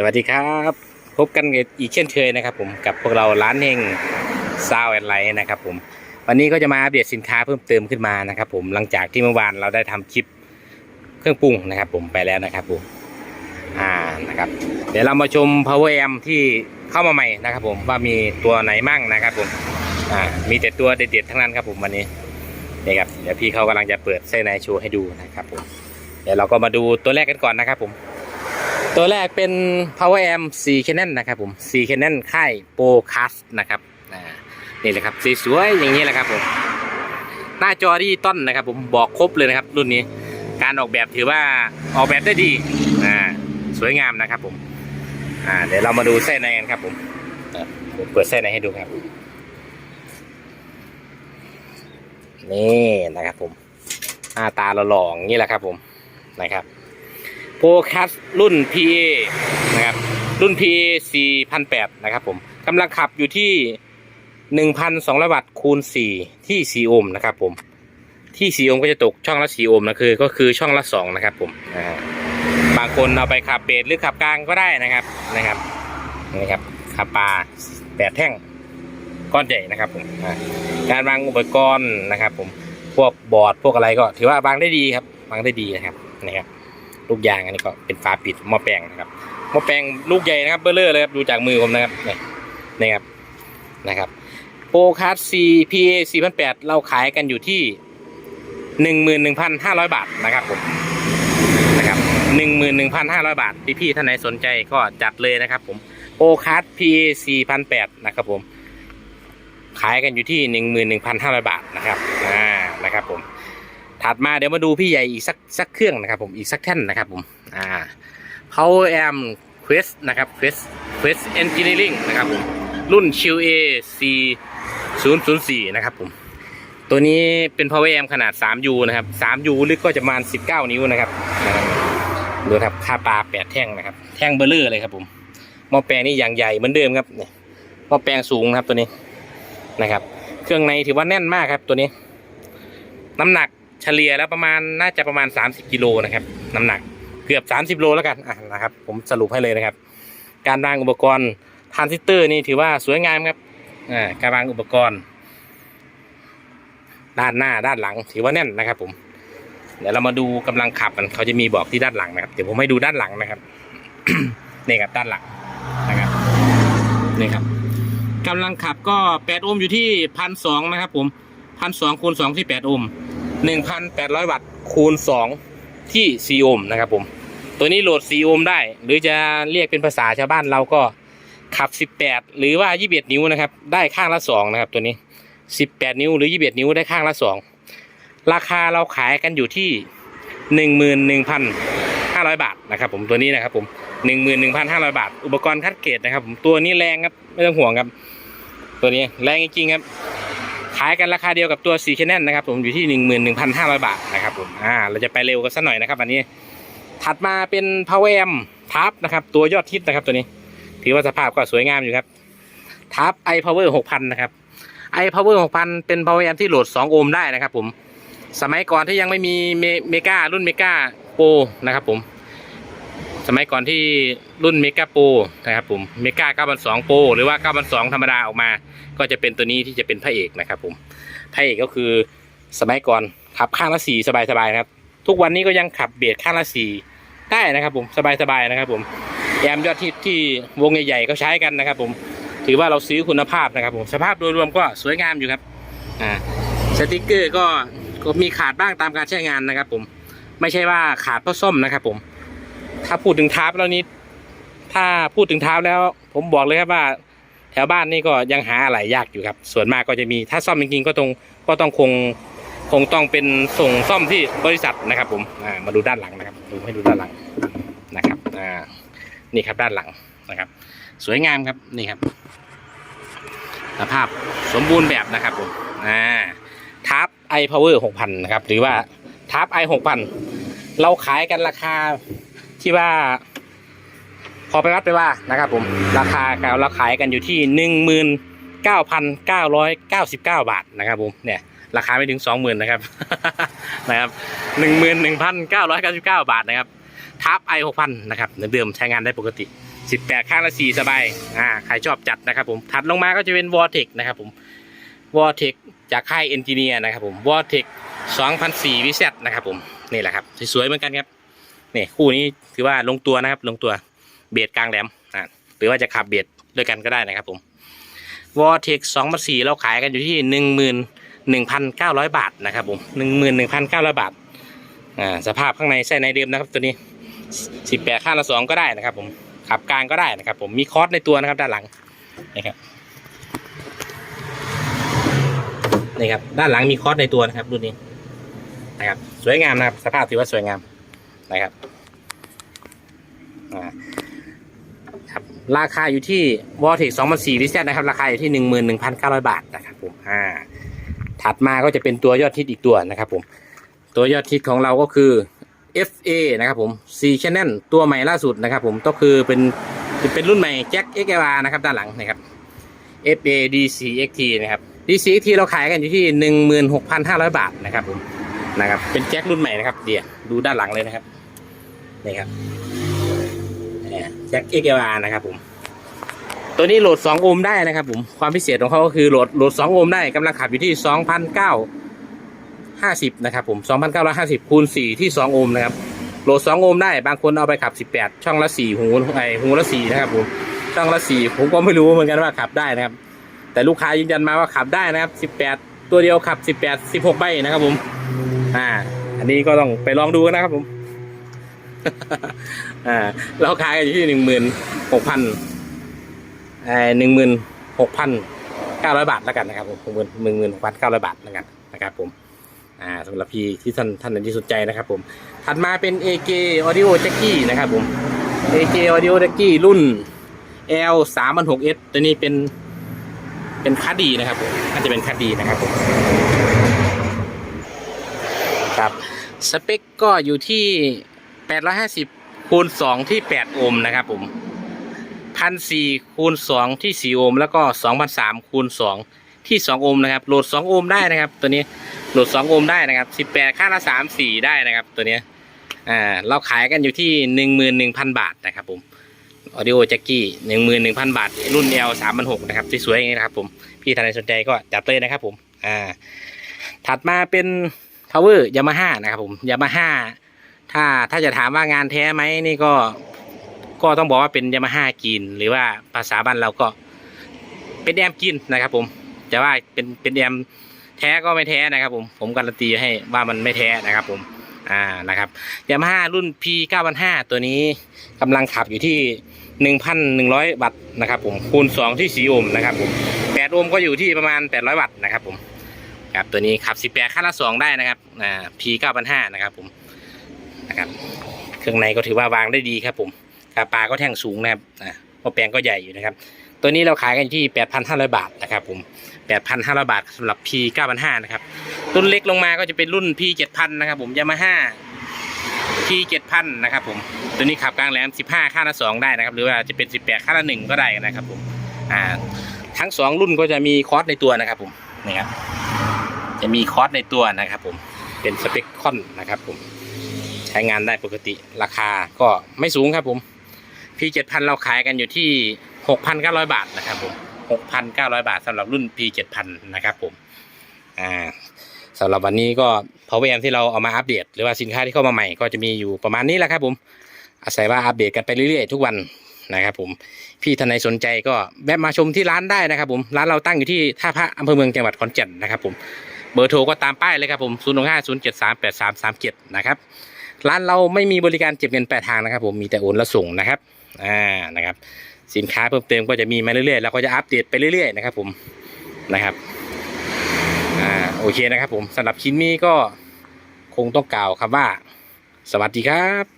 สวัสดีครับ พบกันอีกเช่นเคยนะครับ ผมกับพวกเราร้านเฮงซาวแอนไลท์นะครับผมวันนี้ก็จะมาอัปเดตสินค้าเพิ่มเติมขึ้นมานะครับผมหลังจากที่เมื่อวานเราได้ทำคลิปเครื่องปรุงนะครับผมไปแล้วนะครับผมอ่านะครับเดี๋ยวเรามาชม power amp ที่เข้ามาใหม่นะครับผมว่ามีตัวไหนมั่งนะครับผมอ่ามีแต่ตัวเด็ดๆทั้งนั้นครับผมวันนี้นี่ครับเดี๋ยวพี่เขากำลังจะเปิดไส้ในโชว์ให้ดูนะครับผมเดี๋ยวเราก็มาดูตัวแรกกันก่อนนะครับผม ตัวแรกเป็น power amp 4 Canon นะครับผม4 Canon ค่าย Pro Cast นะครับอ่านี่เลยครับสสวยอย่างนี้แหละครับผมหน้าจอดิจิตอลนะครับ ผมบอกครบเลยนะครับ รุ่นนี้การออกแบบถือว่าออกแบบได้ดีอ่าสวยงามนะครับผมอ่าเดี๋ยวเรามาดูไส้นในกันครับผมเอ่อผมเปิดไส้นในให้ดูครับ นี่นะครับผมหน้าตาหล่อๆอย่างนี้แหละครับผมนะครับ โปรคัสรุ่น PA นะครับรุ่น PA 4008 นะครับผมกำลังขับอยู่ที่ 1,200 วัตต์คูณ 4 ที่ 4 โอห์มนะครับผมที่ 4 โอห์มก็จะตกช่องละ 4 โอห์มนะคือก็คือช่องละ 2 นะครับผมบางคนเอาไปขับเบสหรือขับกลางก็ได้นะครับนะครับนี่ครับขับปลาแปดแท่งก้อนใหญ่นะครับผมการวางอุปกรณ์นะครับผมพวกบอร์ดพวกอะไรก็ถือว่าวางได้ดีครับวางได้ดีนะครับนะครับ ลูกยางอันนี้ก็เป็นฝาปิดหม้อแปลงนะครับหม้อแปลงลูกใหญ่นะครับเบลเลอร์เลยครับดูจากมือผมนะครับนี่นี่ครับนะครับโปรคัสซีพีเอสี่พันแปดเราขายกันอยู่ที่หนึ่งหมื่นหนึ่งพันห้าร้อยบาทนะครับผมนะครับหนึ่งหมื่นหนึ่งพันห้าร้อยบาทพี่พี่ๆท่านไหนสนใจก็จัดเลยนะครับผมโปรคัสพีเอสี่พันแปดนะครับผมขายกันอยู่ที่หนึ่งหมื่นหนึ่งพันห้าร้อยบาทนะครับอ่านะครับผม ถัดมาเดี๋ยวมาดูพี่ใหญ่อีกสักสักเครื่องนะครับผมอีกสักแท่นนะครับผมอ่า Power Amp Quest นะครับ Quest Quest Engineering นะครับผมรุ่น Chill A C 0 0 4นะครับผมตัวนี้เป็น Power Amp ขนาด 3U นะครับ 3U ลึกก็จะประมาณ 19 นิ้วนะครับดูครับค่าปลา 8 แท่งนะครับ แท่งเบลเลอร์เลยครับผมหม้อแปลงนี่อย่างใหญ่เหมือนเดิมครับเนี่ยหม้อแปลงสูงนะครับตัวนี้นะครับ เครื่องในถือว่าแน่นมากครับตัวนี้ น้ำหนัก เฉลี่ยแล้วประมาณน่าจะประมาณ 30กิโลนะครับน้ำหนักเกือบ 30โลแล้วกันอะนะครับ ผมสรุปให้เลยนะครับ การวางอุปกรณ์ทรานซิสเตอร์นี่ถือว่าสวยงามครับอ่าการวางอุปกรณ์ ด้านหน้าด้านหลัง ถือว่าแน่นนะครับ ผม เดี๋ยวเรามาดูกำลังขับมันเขาจะมีบอกที่ด้านหลังนะครับเดี๋ยวผมให้ดูด้านหลังนะครับนี่ครับด้านหลังนะครับนี่ครับกำลังขับก็ 8 โอห์มอยู่ที่พันสองนะครับ ผมพันสองคูณสองที่ 8 โอห์ม 1,800 วัตต์คูณ 2 ที่ 4 โอห์มนะครับผม ตัวนี้โหลด 4 โอห์มได้ หรือจะเรียกเป็นภาษาชาวบ้านเราก็ขับ 18 หรือว่า 21 นิ้วนะครับ ได้ข้างละ 2 นะครับ ตัวนี้ 18 นิ้วหรือ 21 นิ้วได้ข้างละ 2 ราคาเราขายกันอยู่ที่ 11,500 บาทนะครับผมตัวนี้นะครับผม 11,500 บาท อุปกรณ์คัดเกรดนะครับผมตัวนี้แรงครับไม่ต้องห่วงครับ ตัวนี้แรงจริงๆครับ ขายกันราคาเดียวกับตัว4 Canon นะครับผมอยู่ที่ 11,500 บาทนะครับผมอ่าเราจะไปเร็วกันสักหน่อยนะครับอันนี้ถัดมาเป็น Power Amp ทับนะครับตัวยอดฮิตนะครับตัวนี้ ถือว่าสภาพก็สวยงามอยู่ครับทับ i Power 6,000 นะครับ i Power 6,000 เป็น Power Amp ที่โหลด 2 โอห์มได้นะครับผมสมัยก่อนที่ยังไม่มีเมการุ่นเมกาโปนะครับผม สมัยก่อนที่รุ่นเมกาโปนะครับผมเมกา9,2โปหรือว่า9,2ธรรมดาออกมา ก็จะเป็นตัวนี้ที่จะเป็นพระเอกนะครับผมพระเอกก็คือสมัยก่อนขับข้างละสี่สบายๆนะครับ ทุกวันนี้ก็ยังขับเบียดข้างละสี่ได้นะครับผมสบายๆนะครับผมแอมยอดที่ที่วงใหญ่ๆก็ใช้กันนะครับ ผมถือว่าเราซื้อคุณภาพนะครับผมสภาพโดยรวมก็สวยงามอยู่ครับอ่าสติกเกอร์ก็ก็มีขาดบ้างตามการใช้งานนะครับ ผมไม่ใช่ว่าขาดเพราะส้มนะครับผม ถ้าพูดถึงทาร์ปแล้วนี้ ถ้าพูดถึงเท้าแล้ว ผมบอกเลยครับว่า แถวบ้านนี่ก็ยังหาอะไรยากอยู่ครับ ส่วนมากก็จะมีถ้าซ่อมจริงๆก็ตรงก็ต้องคงคงต้องเป็นส่งซ่อมที่บริษัทนะครับ ผมมาดูด้านหลังนะครับดูให้ดูด้านหลังนะครับอ่านี่ครับด้านหลังนะครับ สวยงามครับนี่ครับสภาพสมบูรณ์แบบนะครับผมอ่าทับไอพาวเวอร์หกพันนะครับ หรือว่าทับไอหกพันเราขายกันราคา ที่ว่า พอไปวัดไปว่านะครับผมราคาเราขายกันอยู่ที่หนึ่งหมื่นเก้าพันเก้าร้อยเก้าสิบเก้าบาทนะครับผมเนี่ยราคาไม่ถึงสองหมื่นนะครับนะครับหนึ่งหมื่นหนึ่งพันเก้าร้อยเก้าสิบเก้าบาทนะครับทับไอหกพันนะครับเดิมๆใช้งานได้ปกติสิบแปดข้างละสี่สบายอ่าใครชอบจัดนะครับผมถัดลงมาก็จะเป็นวอร์เทกนะครับผมวอร์เทกจากค่ายเอนจิเนียร์นะครับผมวอร์เทกสองพันสี่วิเซตนะครับผมนี่แหละครับสวยๆเหมือนกันครับ นี่คู่นี้ถือว่าลงตัวนะครับ ลงตัวเบียดกลางแหลมอ่าหรือว่าจะขับเบียดด้วยกันก็ได้นะครับผมวอเทกสองพันสี่เราขายกันอยู่ที่หนึ่งหมื่นหนึ่งพันเก้าร้อยบาทนะครับผมหนึ่งหมื่นหนึ่งพันเก้าร้อยบาทอ่าสภาพข้างในใส่ในเดิมนะครับตัวนี้สิบแปดข้างละสองก็ได้นะครับ ผมขับกลางก็ได้นะครับ ผมมีคอร์สในตัวนะครับด้านหลังนี่ครับนี่ครับด้านหลังมีคอร์สในตัวนะครับรุ่นนี้นะครับสวยงามนะครับสภาพถือว่าสวยงาม นะครับครับราคาอยู่ที่วอลเทคสองพันสี่ดิสนะครับ ราคาอยู่ที่หนึ่งหมื่นหนึ่งพันเก้าร้อยบาทนะครับผมอ่าถัดมาก็จะเป็นตัวยอดฮิตอีกตัวนะครับผมตัวยอดฮิตของเราก็คือ FA นะครับผม C Channel ตัวใหม่ล่าสุดนะครับผมก็คือเป็นเป็นรุ่นใหม่แจ็ค XLR นะครับด้านหลังนะครับ FA DC XT นะครับ DC XT เราขายกันอยู่ที่ 16,500 บาทนะครับผม นะครับ เป็นแจ็ครุ่นใหม่นะครับ เดี๋ยวดูด้านหลังเลยนะครับ นี่ครับแจ็ค XLR นะครับผม ตัวนี้โหลด 2 โอห์มได้นะครับผม ความพิเศษของเขาก็คือโหลดโหลด 2 โอห์มได้กำลังขับอยู่ที่ 2,900ห้าสิบนะครับผมสองพันเก้าร้อยห้าสิบคูณสี่ที่สองโอห์มนะครับ โหลดสองโอห์มได้ บางคนเอาไปขับสิบแปดช่องละสี่หูไอหูละสี่นะครับผม ช่องละสี่ผมก็ไม่รู้เหมือนกันว่าขับได้นะครับ แต่ลูกค้ายืนยันมาว่าขับได้นะครับสิบแปดตัวเดียวขับสิบแปดสิบหกใบนะครับผม อ่า อันนี้ก็ต้องไปลองดูนะครับผม อ่า เราขายกันอยู่ที่หนึ่งหมื่นหกพันไอหนึ่งหมื่นหกพันเก้าร้อยบาทแล้วกันนะครับผมหนึ่งหมื่นหนึ่งหมื่นหกพันเก้าร้อยบาทแล้วกันนะครับ ผม อ่าสำหรับพี่ที่ท่านท่านไหนที่สนใจนะครับ ผม ถัดมาเป็น AK Audio Jackie นะครับผม AK Audio Jackie รุ่น L 3 6 S ตัวนี้เป็นเป็นคัดดีนะครับผมน่าจะเป็นคัดดีนะครับผม ครับ สเปคก็อยู่ที่ 850คูณ2ที่ 8 โอห์มนะครับผม1,400คูณ2ที่4โอห์มแล้วก็2,300คูณ2ที่2โอห์มนะครับโหลด2โอห์มได้นะครับ ตัวนี้โหลด2โอห์มได้นะครับ18ค่าละ3 4ได้นะครับ ตัวนี้อ่าเราขายกันอยู่ที่11,000บาทนะครับผม Audio Jackie 11,000บาท รุ่น L 3 6นหกนะครับที่สวยอย่างนี้นะครับผมพี่ท่านใดสนใจก็จัดเลยนะครับผมอ่าถัดมาเป็น Power Yamaha นะครับผม Yamaha ถ้าถ้าจะถามว่างานแท้ไหมนี่ก็ก็ต้องบอกว่าเป็น Yamaha กิน หรือว่าภาษาบ้านเราก็เป็นแอมกินนะครับ ผมแต่ว่าเป็นเป็นแอมแท้ก็ไม่แท้นะครับ ผมผมการันตีให้ว่ามันไม่แท้นะครับ ผมอ่านะครับยามาฮ่ารุ่น P 9 5 0ตัวนี้กำลังขับอยู่ที่1,100วัตต์นะครับผมคูณ2ที่4โอห์มนะครับผม8โอห์มก็อยู่ที่ประมาณ800วัตต์นะครับผม ครับตัวนี้ขับ18ขั้นละ2ได้นะครับอ่า P 9 5นะครับผมนะครับเครื่องในก็ถือว่าวางได้ดีครับผมขาปลาก็แท่งสูงนะครับอ่าเพราะแปลงก็ใหญ่อยู่นะครับ ตัวนี้เราขายกันที่ 8,500 บาทนะครับผม 8,500 บาทสำหรับ P 9,500นะครับ รุ่นเล็กลงมาก็จะเป็นรุ่น P 7,000นะครับผมยามาฮ่า P 7,000นะครับผม ตัวนี้ขับกลางแหลม 15 ค่าละ 2 ได้นะครับ หรือว่าจะเป็น 18 ค่าละ 1 ก็ได้นะครับผม อ่า ทั้ง 2 รุ่นก็จะมีคอร์สในตัวนะครับผม นี่ครับ จะมีคอร์สในตัวนะครับ ผมเป็นสเปคคอนนะครับผมใช้งานได้ปกติราคาก็ไม่สูงครับผม P 7,000เราขายกันอยู่ที่6,900บาทนะครับผม6,900บาทสำหรับรุ่น P 7,000นะครับผมอ่าสำหรับวันนี้ก็ Power Amp ที่เราเอามาอัปเดต หรือว่าสินค้าที่เข้ามาใหม่ก็จะมีอยู่ประมาณนี้แหละครับผมอาศัยว่าอัปเดตกันไปเรื่อยๆทุกวัน นะครับผมพี่ท่านใดสนใจก็แวะมาชมที่ร้านได้นะครับผมร้านเราตั้งอยู่ที่ท่าพระอำเภอเมืองจังหวัดขอนแก่นนะครับผมเบอร์โทรก็ตามป้ายเลยครับผม0 6 5 0 7 3 8 3 3 7นะครับร้านเราไม่มีบริการเก็บเงินแปลายทางนะครับผมมีแต่โอนและส่งนะครับอ่านะครับสินค้าเพิ่มเติมก็จะมีมาเรื่อยๆแล้วก็จะอัปเดตไปเรื่อยๆนะครับผมนะครับอ่าโอเคนะครับผมสำหรับคลิปนี้ก็คงต้องกล่าวคำว่า สวัสดีครับ